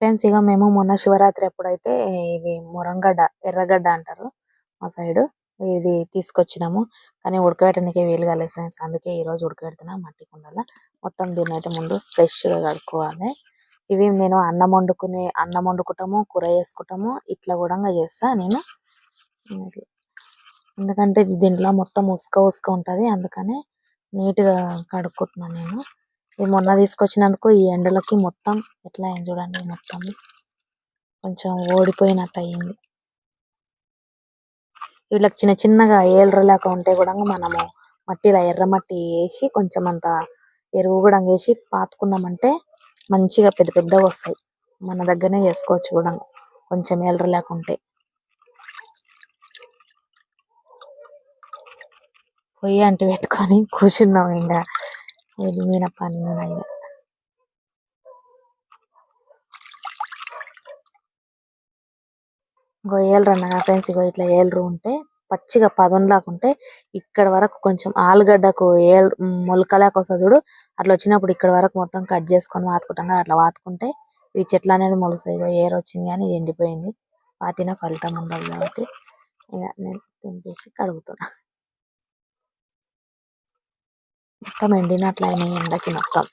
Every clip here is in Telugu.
ఫ్రెండ్స్ ఇక మేము మొన్న శివరాత్రి ఎప్పుడైతే ఇవి మురంగడ్డ ఎర్రగడ్డ అంటారు మా సైడ్. ఇది తీసుకొచ్చినాము. కానీ ఉడకబెట్టడానికి వీలు కాలేదు ఫ్రెండ్స్. అందుకే ఈ రోజు ఉడకబెడుతున్నా మట్టి కుండలో. మొత్తం దీన్ని అయితే ముందు ఫ్రెష్గా కడుక్కోవాలి. ఇవి నేను అన్నం వండుకునే అన్నం వండుకుంటాము కూర చేసుకుంటాము. ఇట్లా కూడా చేస్తా నేను. ఎందుకంటే దీంట్లో మొత్తం ఉసుక ఉసుక ఉంటది. అందుకని నీట్గా కడుక్కుంటున్నాను నేను. ఈ మొన్న తీసుకొచ్చినందుకు ఈ ఎండలకి మొత్తం ఎట్లా అయింది చూడండి మొత్తం కొంచెం ఓడిపోయినట్టు అయింది వీళ్ళకి చిన్న చిన్నగా ఏర్లు లేక ఉంటే కూడా మనము మట్టిలో ఎర్రమట్టి వేసి కొంచెం అంత ఎరువు కూడా వేసి పాతుకున్నామంటే మంచిగా పెద్ద పెద్దగా వస్తాయి. మన దగ్గరనే చేసుకోవచ్చు కూడా కొంచెం ఏర్లు లేకుంటే పొయ్యి అంటి పెట్టుకొని కూర్చున్నాం ఇంకా. ఇది మీన ఇంకో ఏలరు అన్న ఫ్రెండ్స్ ఇగో ఇట్లా ఏలరు ఉంటే పచ్చిగా పదంలాగా ఉంటే ఇక్కడ వరకు కొంచెం ఆలుగడ్డకు ఏల్ మొలకలాగా వస్తుంది చూడు. అట్లా వచ్చినప్పుడు ఇక్కడ వరకు మొత్తం కట్ చేసుకొని వాతుకుంటాం అట్లా వాతుకుంటే ఈ చెట్లు అనేది మొలుస్తాయి. ఇగో ఏరు వచ్చింది కానీ ఇది ఎండిపోయింది. వాతిన ఫలితం ఉండదు కాబట్టి ఇక నేను తినిపేసి కడుగుతున్నా. మొత్తం ఎండినట్లయినాయి ఎండకి మొత్తం.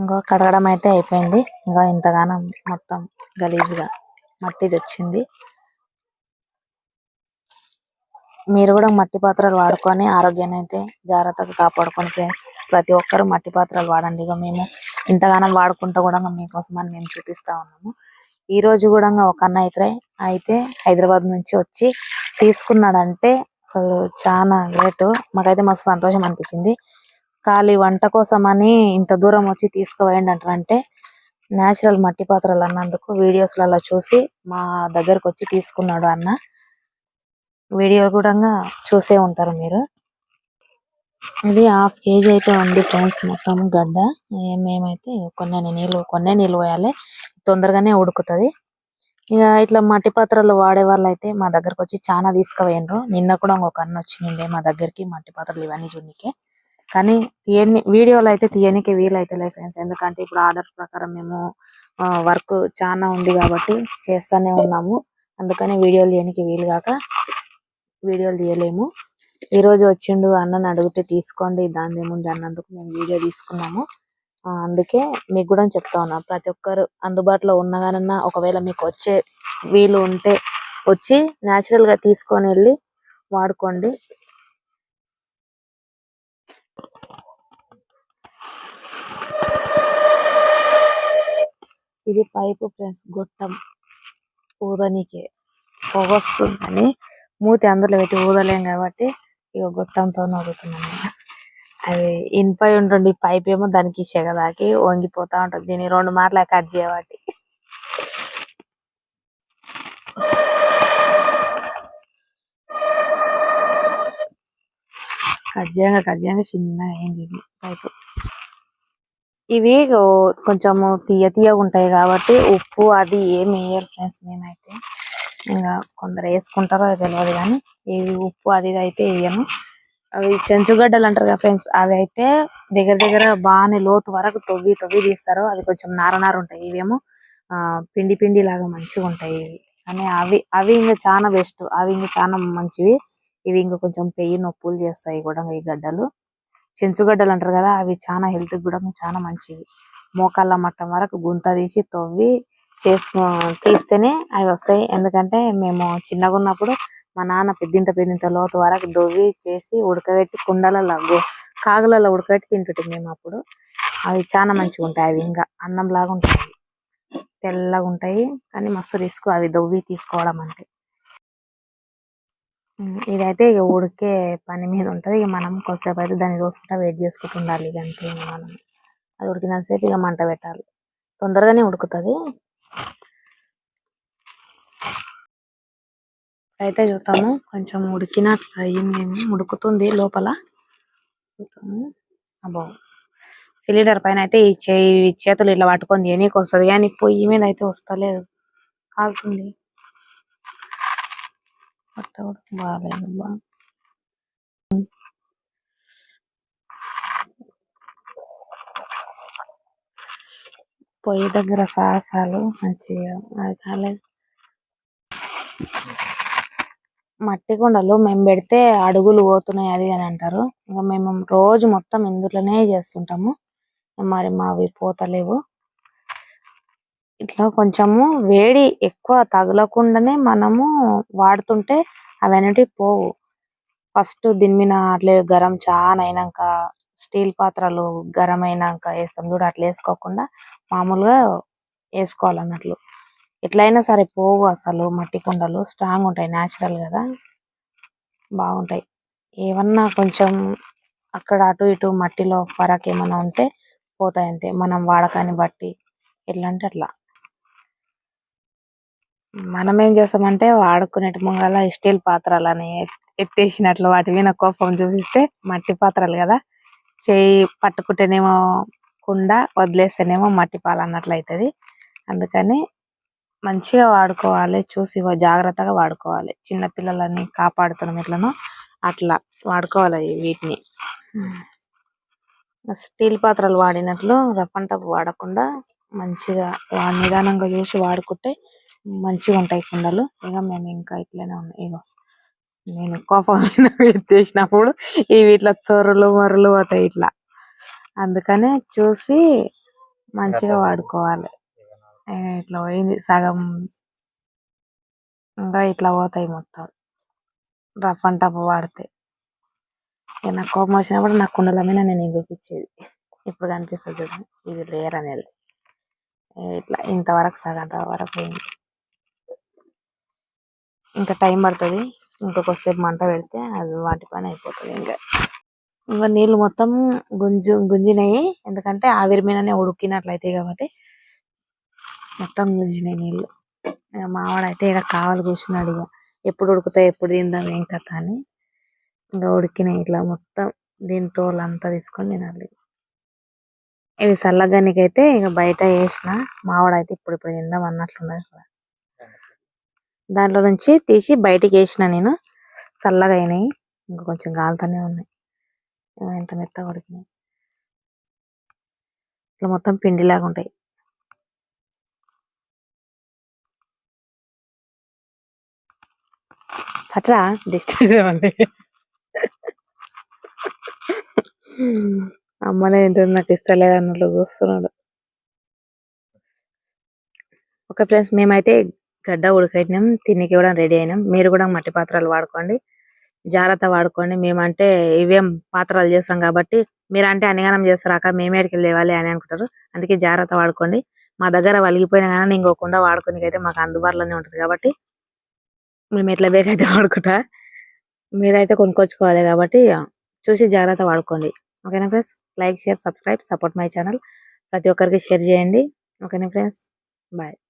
ఇంకో కడగడం అయితే అయిపోయింది. ఇంకా ఇంతగానో మొత్తం గలీజ్గా మట్టిది వచ్చింది మీరు కూడా మట్టి పాత్రలు వాడుకొని ఆరోగ్యాన్ని అయితే జాగ్రత్తగా కాపాడుకోండి ఫ్రెండ్స్. ప్రతి ఒక్కరు మట్టి పాత్రలు వాడండి. ఇక మేము ఇంతగానం వాడుకుంటూ కూడా మీకోసం అని మేము చూపిస్తా ఉన్నాము. ఈ రోజు కూడా ఒక అన్న అయితే అయితే హైదరాబాద్ నుంచి వచ్చి తీసుకున్నాడంటే అసలు చాలా గ్రేట్ మాకైతే మస్తు సంతోషం అనిపించింది. ఖాళీ వంట కోసం అని ఇంత దూరం వచ్చి తీసుకుపోయండి అంటే నేచురల్ మట్టి పాత్రలు అన్నందుకు వీడియోస్లలో చూసి మా దగ్గరకు వచ్చి తీసుకున్నాడు అన్న. వీడియో కూడా చూసే ఉంటారు మీరు. ఇది హాఫ్ కేజీ అయితే ఉంది ఫ్రెండ్స్ మొత్తం గడ్డ. మేమైతే కొన్ని నీళ్ళు కొన్ని నీళ్ళు పోయాలి. తొందరగానే ఉడుకుతుంది. ఇక ఇట్లా మట్టి పాత్రలు వాడే వాళ్ళు అయితే మా దగ్గరకు వచ్చి చాలా తీసుకుపోయినరు నిన్న కూడా ఒక అన్న వచ్చిండే మా దగ్గరికి మట్టి పాత్రలు ఇవన్నీ చూడనికి. కానీ తీయని వీడియోలు అయితే తీయనికి వీలైతే ఫ్రెండ్స్ ఎందుకంటే ఇప్పుడు ఆర్డర్ ప్రకారం మేము వర్క్ చాలా ఉంది కాబట్టి చేస్తూనే ఉన్నాము. అందుకని వీడియోలు తీయనికి వీలు కాక వీడియోలు తీయలేము. ఈరోజు వచ్చిండు అన్నని అడిగితే తీసుకోండి దాని ఏముంది అన్నందుకు మేము వీడియో తీసుకున్నాము. అందుకే మీకు కూడా చెప్తా ఉన్నా ప్రతి ఒక్కరు అందుబాటులో ఉన్నగానన్నా ఒకవేళ మీకు వచ్చే వీలు ఉంటే వచ్చి నేచురల్గా తీసుకొని వెళ్ళి వాడుకోండి. ఇది పైపు ఫ్రెండ్స్ గొట్టం. ఊదనికే. పొగ వస్తుందని మూతి అందులో పెట్టి ఊదలేం కాబట్టి ఇక గొట్టంతో ఊదుతున్నాను అది ఇనుపై ఉంటుంది పైప్ ఏమో దానికి చెగదాకి వంగిపోతా ఉంటుంది. దీన్ని రెండు మార్లు కట్ చేయబట్టి. కట్ చేయంగా కట్ చేయంగా చిన్నగా అయింది పైపు. ఇవి కొంచెము తీయ తీయగా ఉంటాయి కాబట్టి ఉప్పు అది ఏమి వేయరు ఫ్రెండ్స్ మేమైతే. ఇంకా కొందరు వేసుకుంటారో తెలియదు కానీ ఇవి ఉప్పు అది అయితే వేయను. అవి చెంచుగడ్డలు అంటారు కదా ఫ్రెండ్స్ అవి అయితే దగ్గర దగ్గర బాగానే లోతు వరకు తవ్వి తవ్వి తీస్తారు. అవి కొంచెం నార నార ఉంటాయి ఇవేమో. ఆ పిండి పిండి లాగా మంచిగా ఉంటాయి ఇవి. కానీ అవి అవి ఇంకా చాలా బెస్ట్ అవి ఇంకా చాలా మంచివి. ఇవి ఇంకా కొంచెం పెయ్యి నొప్పులు చేస్తాయి కూడా ఈ గడ్డలు. చెంచుగడ్డలు అంటారు కదా అవి చాలా హెల్త్ కూడా చాలా మంచివి. మోకాళ్ళ మట్టం వరకు గుంత తీసి తవ్వి చేసుకో తీస్తేనే అవి వస్తాయి. ఎందుకంటే మేము చిన్నగా ఉన్నప్పుడు మా నాన్న పెద్దింత పెద్దింత లోతు వరకు దొవ్వి చేసి ఉడకబెట్టి కుండలలో కాగులలో ఉడకబెట్టి తింటుంటాం మేము అప్పుడు. అవి చాలా మంచిగా ఉంటాయి అవి ఇంకా. అన్నం లాగా ఉంటాయి. తెల్లగా ఉంటాయి. కానీ మస్తు రిస్క్ అవి దొవ్వి తీసుకోవడం అంటే. ఇదైతే ఇక ఉడికే పని మీద ఉంటుంది. ఇక మనం కొద్దిసేపు అయితే దాన్ని చూసుకుంటా వెయిట్ చేసుకుంటూ ఉండాలి ఇక అంతే మనం. అది ఉడికినంతసేపు ఇక మంట పెట్టాలి. తొందరగానే ఉడుకుతుంది. అయితే చూద్దాము. కొంచెం ఉడికినట్లు అయ్యిందేమో ఉడుకుతుంది లోపల. చూద్దాము. అబ్బో. సిలిండర్ పైన అయితే ఈ చేయి చేతులు ఇట్లా పట్టుకొని ఎనీకి వస్తుంది? కానీ పొయ్యి మీద అయితే వస్తలేదు. కాలుతుంది. అట్ట కూడా బాగాలేదు పొయ్యి దగ్గర సాహసాలు మంచిగా అది కాలేదు మట్టి కుండలు మేము పెడితే అడుగులు పోతున్నాయి అది అని అంటారు. ఇంకా మేము రోజు మొత్తం ఇందులోనే చేస్తుంటాము. మరి మావి పోతలేవు. ఇట్లా కొంచెము వేడి ఎక్కువ తగలకుండానే మనము వాడుతుంటే అవి పోవు. ఫస్ట్ దీని మీద అట్లే గరం చాలా అయినాక స్టీల్ పాత్రలు గరం అయినాక వేస్తాం చూడు అట్లా వేసుకోకుండా మామూలుగా వేసుకోవాలి అన్నట్లు ఎట్లయినా సరే పోవు అసలు మట్టి కుండలు స్ట్రాంగ్ ఉంటాయి న్యాచురల్ కదా. బాగుంటాయి. ఏమన్నా కొంచెం అక్కడ అటు ఇటు మట్టిలో ఫరక్ ఏమైనా ఉంటే పోతాయి అంతే మనం వాడకాన్ని బట్టి. ఎట్లా అంటే అట్లా. మనం ఏం చేస్తామంటే వాడుకునేటి ముంగల స్టీల్ పాత్రలని ఎత్తేసినట్లు వాటి మీద కోపం చూపిస్తే మట్టి పాత్రలు కదా. చేయి పట్టుకుంటేనేమో కుండ వదిలేస్తేనేమో మట్టి పాలు అన్నట్లు అవుతుంది అందుకని మంచిగా వాడుకోవాలి చూసి జాగ్రత్తగా వాడుకోవాలి. చిన్న పిల్లలని కాపాడుతున్నాం ఎట్లనో అట్లా వాడుకోవాలి వీటిని. స్టీల్ పాత్రలు వాడినట్లు రఫ్ వాడకుండా మంచిగా వా- నిదానంగా చూసి వాడుకుంటే మంచిగా ఉంటాయి కుండలు. ఇక మేము ఇంకా ఇట్లనే ఉన్నాయి ఇగో నేను కోపం ఎత్తేసినప్పుడు ఇవి ఇట్లా తొరలు మరలు పోతాయి ఇట్లా. అందుకనే చూసి మంచిగా వాడుకోవాలి. ఇట్లా పోయింది. సగం ఇంకా ఇట్లా పోతాయి మొత్తం. రఫ్ అండ్ టఫ్ వాడితే. ఇక నాకు కోపం వచ్చినప్పుడు నా కుండల మీద నేను చూపించేది ఇప్పుడు కనిపిస్తుంది చూడండి ఇది లేయర్ అనేది. ఇట్లా ఇంతవరకు సగం వరకు పోయింది. ఇంకా టైం పడుతుంది. ఇంకా కొద్దిసేపు మంట పెడితే అది వాటి పని అయిపోతుంది ఇంకా. ఇంకా నీళ్ళు మొత్తం గుంజు గుంజినాయి. ఎందుకంటే ఆవిరి మీదనే ఉడికినట్లయితే కాబట్టి మొత్తం గుంజినాయి నీళ్ళు. ఇక మావాడైతే ఇక్కడ కావాలి కూర్చున్నాడు ఇక. ఎప్పుడు ఉడుకుతాయి ఎప్పుడు తిందాం ఏం కథ అని. ఇంకా ఉడికినాయి ఇట్లా మొత్తం. దీని తోలంతా తీసుకొని తినాలి. ఇవి చల్లగానికైతే ఇక బయట వేసిన. మావాడైతే ఇప్పుడు ఇప్పుడు తిందాం అన్నట్లున్నది దాంట్లో నుంచి తీసి బయటికి వేసిన నేను. చల్లగా అయినాయి. ఇంకా కొంచెం గాలితోనే ఉన్నాయి. ఇంకా ఎంత మెత్త ఉడికినాయి ఇట్లా మొత్తం పిండిలాగా ఉంటాయి. పట్రా? డిస్టర్బ్ అమ్మనే ఏంటో నాకు ఇస్తలేదు అన్నట్లు చూస్తున్నాడు. ఓకే ఫ్రెండ్స్ మేమైతే గడ్డ ఉడకైనాం తినికి కూడా రెడీ అయినాం. మీరు కూడా మట్టి పాత్రలు వాడుకోండి. జాగ్రత్త వాడుకోండి. మేమంటే ఇవేం పాత్రలు చేస్తాం కాబట్టి మీరంటే అన్నిగానం చేస్తారాక మేమేడికి లేవాలి అని అనుకుంటారు. అందుకే జాగ్రత్త వాడుకోండి. మా దగ్గర వలిగిపోయినా కానీ ఇంకోకుండా వాడుకోనికి అయితే మాకు అందుబాటులోనే ఉంటుంది కాబట్టి మేము ఎట్లా బేకైతే వాడుకుంటా మీరైతే కొనుక్కొచ్చుకోవాలి కాబట్టి చూసి జాగ్రత్త వాడుకోండి. ఓకేనా friends? Like share subscribe support my channel. ప్రతి ఒక్కరికి షేర్ చేయండి. ఓకేనా ఫ్రెండ్స్? బాయ్.